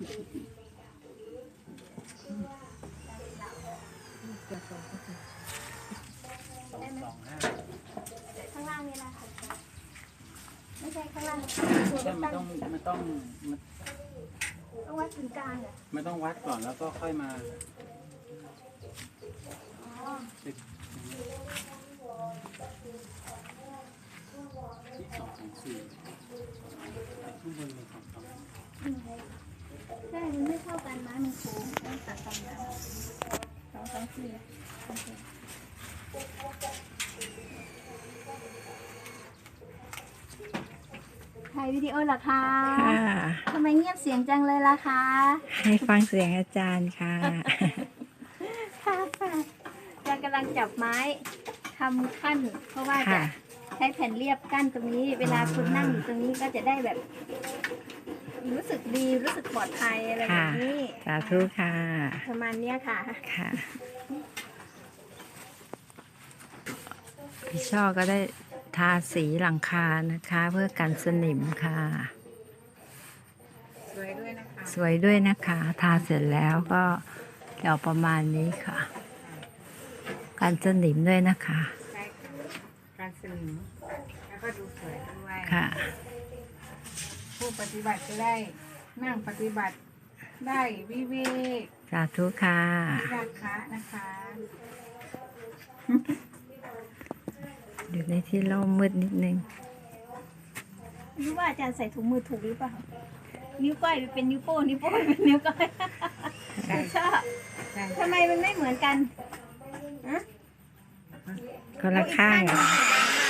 สองสองห้าข้างล่างนี่นะคะไม่ใช่ข้างล่างใช่มันต้องมันต้องมันต้องวัดถึงกลางเหรอมันต้องวัดก่อนแล้วก็ค่อยมาอ๋อสิบที่สองสองสี่แต่ข้างบนมีสองสองใช่มันไม่ เท่ากันนะมันโค้งต้องตัดตรงนั้นสองสองสี่โอเคถ่ายวิดีโอเหรอคะค่ะ ทำไมเงียบเสียงจังเลยล่ะคะให้ฟังเสียงอาจารย์ค่ะ ค่ะค่ะเรากำลังจับไม้ทำขั้น เพราะว่าจะค่ะ ใช้แผ่นเรียบกั้นตรงนี้ เวลาคุณนั่งอยู่ตรงนี้ก็จะได้แบบ รู้สึกดีรู้สึกปลอดภัยอะไรแบบนี้สาธุค่ะประมาณเนี้ยค่ะค่ะพี่ช่อก็ได้ทาสีหลังคานะคะ เพื่อกันสนิมค่ะ สวยด้วยนะคะ สวยด้วยนะคะ ทาเสร็จแล้วก็เดี๋ยวประมาณนี้ค่ะ กันสนิมด้วยนะคะใช่ค่ะการสนิมแล้วก็ดูสวยด้วยค่ะ ผู้ปฏิบัติจะได้นั่งปฏิบัติได้วิเวกสาธุค่ะราคะนะคะ อยู่ในที่ร่มมืดนิดนึงไม่รู้ว่าอาจารย์ใส่ถุงมือถูกหรือเปล่า นิ้วก้อยไปเป็นนิ้วโป้งนิ้วโป้งไปเป็นนิ้วก้อยใช่ชอบใช่ทำไมมันไม่เหมือนกันฮะก็ละข้างโอ้อีกข้างหนึ่ง